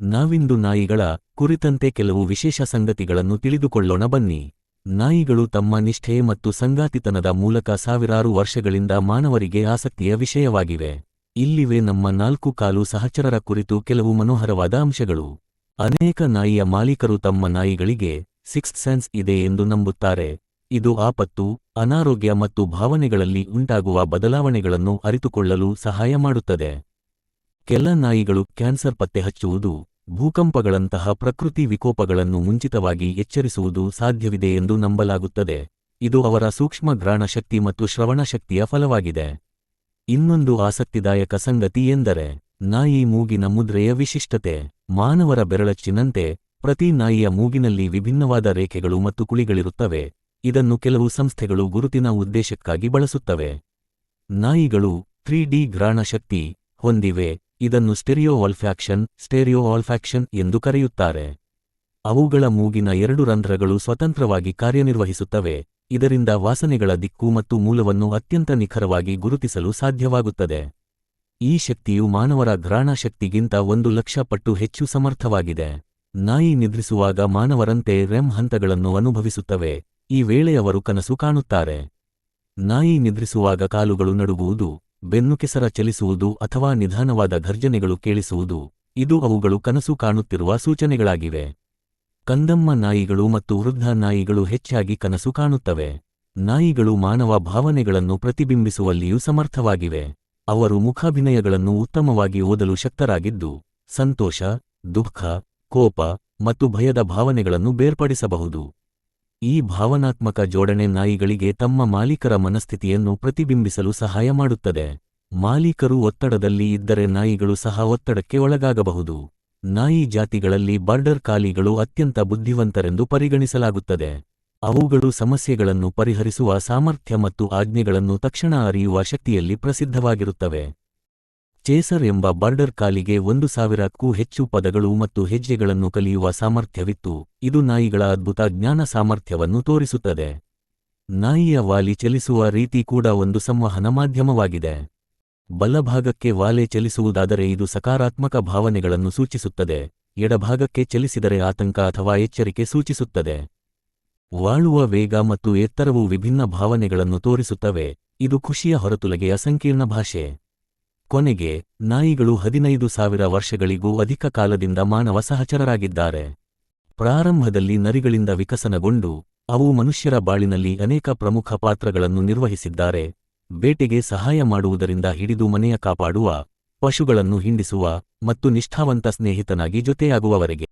ನಾವಿಂದು ನಾಯಿಗಳ ಕುರಿತಂತೆ ಕೆಲವು ವಿಶೇಷ ಸಂಗತಿಗಳನ್ನು ತಿಳಿದುಕೊಳ್ಳೋಣ ಬನ್ನಿ. ನಾಯಿಗಳು ತಮ್ಮ ನಿಷ್ಠೆ ಮತ್ತು ಸಂಗಾತಿತನದ ಮೂಲಕ ಸಾವಿರಾರು ವರ್ಷಗಳಿಂದ ಮಾನವರಿಗೆ ಆಸಕ್ತಿಯ ವಿಷಯವಾಗಿವೆ. ಇಲ್ಲಿವೆ ನಮ್ಮ ನಾಲ್ಕು ಕಾಲು ಸಹಚರರ ಕುರಿತು ಕೆಲವು ಮನೋಹರವಾದ ಅಂಶಗಳು. ಅನೇಕ ನಾಯಿಯ ಮಾಲೀಕರು ತಮ್ಮ ನಾಯಿಗಳಿಗೆ ಸಿಕ್ಸ್ ಸೆನ್ಸ್ ಇದೆ ಎಂದು ನಂಬುತ್ತಾರೆ. ಇದು ಆಪತ್ತು, ಅನಾರೋಗ್ಯ ಮತ್ತು ಭಾವನೆಗಳಲ್ಲಿ ಉಂಟಾಗುವ ಬದಲಾವಣೆಗಳನ್ನು ಅರಿತುಕೊಳ್ಳಲು ಸಹಾಯ ಮಾಡುತ್ತದೆ. ಕೆಲ ನಾಯಿಗಳು ಕ್ಯಾನ್ಸರ್ ಪತ್ತೆ ಹಚ್ಚುವುದು, ಭೂಕಂಪಗಳಂತಹ ಪ್ರಕೃತಿ ವಿಕೋಪಗಳನ್ನು ಮುಂಚಿತವಾಗಿ ಎಚ್ಚರಿಸುವುದು ಸಾಧ್ಯವಿದೆ ಎಂದು ನಂಬಲಾಗುತ್ತದೆ. ಇದು ಅವರ ಸೂಕ್ಷ್ಮ ಶಕ್ತಿ ಮತ್ತು ಶ್ರವಣ ಶಕ್ತಿಯ ಫಲವಾಗಿದೆ. ಇನ್ನೊಂದು ಆಸಕ್ತಿದಾಯಕ ಸಂಗತಿ ಎಂದರೆ, ನಾಯಿ ಮೂಗಿನ ಮುದ್ರೆಯ ವಿಶಿಷ್ಟತೆ, ಮಾನವರ ಬೆರಳಚ್ಚಿನಂತೆ, ಪ್ರತಿ ನಾಯಿಯ ಮೂಗಿನಲ್ಲಿ ವಿಭಿನ್ನವಾದ ರೇಖೆಗಳು ಮತ್ತು ಕುಳಿಗಳಿರುತ್ತವೆ. ಇದನ್ನು ಕೆಲವು ಸಂಸ್ಥೆಗಳು ಗುರುತಿನ ಉದ್ದೇಶಕ್ಕಾಗಿ ಬಳಸುತ್ತವೆ. ನಾಯಿಗಳು ತ್ರೀ ಡಿ ಶಕ್ತಿ ಹೊಂದಿವೆ. ಇದನ್ನು ಸ್ಟೆರಿಯೋ ಆಲ್ಫ್ಯಾಕ್ಷನ್ ಸ್ಟೆರಿಯೋ ಆಲ್ಫ್ಯಾಕ್ಷನ್ ಎಂದು ಕರೆಯುತ್ತಾರೆ. ಅವುಗಳ ಮೂಗಿನ ಎರಡು ರಂಧ್ರಗಳು ಸ್ವತಂತ್ರವಾಗಿ ಕಾರ್ಯನಿರ್ವಹಿಸುತ್ತವೆ. ಇದರಿಂದ ವಾಸನೆಗಳ ದಿಕ್ಕು ಮತ್ತು ಮೂಲವನ್ನು ಅತ್ಯಂತ ನಿಖರವಾಗಿ ಗುರುತಿಸಲು ಸಾಧ್ಯವಾಗುತ್ತದೆ. ಈ ಶಕ್ತಿಯು ಮಾನವರ ಘ್ರಾಣ ಶಕ್ತಿಗಿಂತ ಒಂದು ಲಕ್ಷ ಪಟ್ಟು ಹೆಚ್ಚು ಸಮರ್ಥವಾಗಿದೆ. ನಾಯಿ ನಿದ್ರಿಸುವಾಗ ಮಾನವರಂತೆ ರೆಮ್ ಹಂತಗಳನ್ನು ಅನುಭವಿಸುತ್ತವೆ. ಈ ವೇಳೆಯವರು ಕನಸು ಕಾಣುತ್ತಾರೆ. ನಾಯಿ ನಿದ್ರಿಸುವಾಗ ಕಾಲುಗಳು ನಡುಗುವುದು. ಬೆನ್ನು ಕೆಸರ ಚಲಿಸುವುದು ಅಥವಾ ನಿಧಾನವಾದ ಘರ್ಜನೆಗಳು ಕೇಳಿಸುವುದು, ಇದು ಅವುಗಳು ಕನಸು ಕಾಣುತ್ತಿರುವ ಸೂಚನೆಗಳಾಗಿವೆ. ಕಂದಮ್ಮ ನಾಯಿಗಳು ಮತ್ತು ವೃದ್ಧ ನಾಯಿಗಳು ಹೆಚ್ಚಾಗಿ ಕನಸು ಕಾಣುತ್ತವೆ. ನಾಯಿಗಳು ಮಾನವ ಭಾವನೆಗಳನ್ನು ಪ್ರತಿಬಿಂಬಿಸುವಲ್ಲಿಯೂ ಸಮರ್ಥವಾಗಿವೆ. ಅವರು ಮುಖಾಭಿನಯಗಳನ್ನು ಉತ್ತಮವಾಗಿ ಓದಲು ಶಕ್ತರಾಗಿದ್ದು, ಸಂತೋಷ, ದುಃಖ, ಕೋಪ ಮತ್ತು ಭಯದ ಭಾವನೆಗಳನ್ನು ಬೇರ್ಪಡಿಸಬಹುದು. ಈ ಭಾವನಾತ್ಮಕ ಜೋಡಣೆ ನಾಯಿಗಳಿಗೆ ತಮ್ಮ ಮಾಲೀಕರ ಮನಸ್ಥಿತಿಯನ್ನು ಪ್ರತಿಬಿಂಬಿಸಲು ಸಹಾಯ ಮಾಡುತ್ತದೆ. ಮಾಲೀಕರು ಒತ್ತಡದಲ್ಲಿ ಇದ್ದರೆ ನಾಯಿಗಳು ಸಹ ಒತ್ತಡಕ್ಕೆ ಒಳಗಾಗಬಹುದು. ನಾಯಿ ಜಾತಿಗಳಲ್ಲಿ ಬಾರ್ಡರ್ ಕಾಲಿಗಳು ಅತ್ಯಂತ ಬುದ್ಧಿವಂತರೆಂದು ಪರಿಗಣಿಸಲಾಗುತ್ತದೆ. ಅವುಗಳು ಸಮಸ್ಯೆಗಳನ್ನು ಪರಿಹರಿಸುವ ಸಾಮರ್ಥ್ಯ ಮತ್ತು ಆಜ್ಞೆಗಳನ್ನು ತಕ್ಷಣ ಅರಿಯುವ ಶಕ್ತಿಯಲ್ಲಿ ಪ್ರಸಿದ್ಧವಾಗಿರುತ್ತವೆ. ಚೇಸರ್ ಎಂಬ ಬಾರ್ಡರ್ ಕಾಲಿಗೆ ಒಂದು ಸಾವಿರಕ್ಕೂ ಹೆಚ್ಚು ಪದಗಳು ಮತ್ತು ಹೆಜ್ಜೆಗಳನ್ನು ಕಲಿಯುವ ಸಾಮರ್ಥ್ಯವಿತ್ತು. ಇದು ನಾಯಿಗಳ ಅದ್ಭುತ ಜ್ಞಾನ ಸಾಮರ್ಥ್ಯವನ್ನು ತೋರಿಸುತ್ತದೆ. ನಾಯಿಯ ವಾಲಿ ಚಲಿಸುವ ರೀತಿ ಕೂಡ ಒಂದು ಸಂವಹನ ಮಾಧ್ಯಮವಾಗಿದೆ. ಬಲಭಾಗಕ್ಕೆ ವಾಲೆ ಚಲಿಸುವುದಾದರೆ ಇದು ಸಕಾರಾತ್ಮಕ ಭಾವನೆಗಳನ್ನು ಸೂಚಿಸುತ್ತದೆ. ಎಡಭಾಗಕ್ಕೆ ಚಲಿಸಿದರೆ ಆತಂಕ ಅಥವಾ ಎಚ್ಚರಿಕೆ ಸೂಚಿಸುತ್ತದೆ. ವಾಳುವ ವೇಗ ಮತ್ತು ಎತ್ತರವು ವಿಭಿನ್ನ ಭಾವನೆಗಳನ್ನು ತೋರಿಸುತ್ತವೆ. ಇದು ಖುಷಿಯ ಹೊರತುಲಗೆಯ ಅಸಂಕೀರ್ಣ ಭಾಷೆ. ಕೊನೆಗೆ, ನಾಯಿಗಳು ಹದಿನೈದು ಸಾವಿರ ವರ್ಷಗಳಿಗೂ ಅಧಿಕ ಕಾಲದಿಂದ ಮಾನವ ಸಹಚರರಾಗಿದ್ದಾರೆ. ಪ್ರಾರಂಭದಲ್ಲಿ ನರಿಗಳಿಂದ ವಿಕಸನಗೊಂಡು, ಅವು ಮನುಷ್ಯರ ಬಾಳಿನಲ್ಲಿ ಅನೇಕ ಪ್ರಮುಖ ಪಾತ್ರಗಳನ್ನು ನಿರ್ವಹಿಸಿದ್ದಾರೆ. ಬೇಟೆಗೆ ಸಹಾಯ ಮಾಡುವುದರಿಂದ ಹಿಡಿದು ಮನೆಯ ಕಾಪಾಡುವ, ಪಶುಗಳನ್ನು ಹಿಂಡಿಸುವ ಮತ್ತು ನಿಷ್ಠಾವಂತ ಸ್ನೇಹಿತನಾಗಿ ಜೊತೆಯಾಗುವವರೆಗೆ.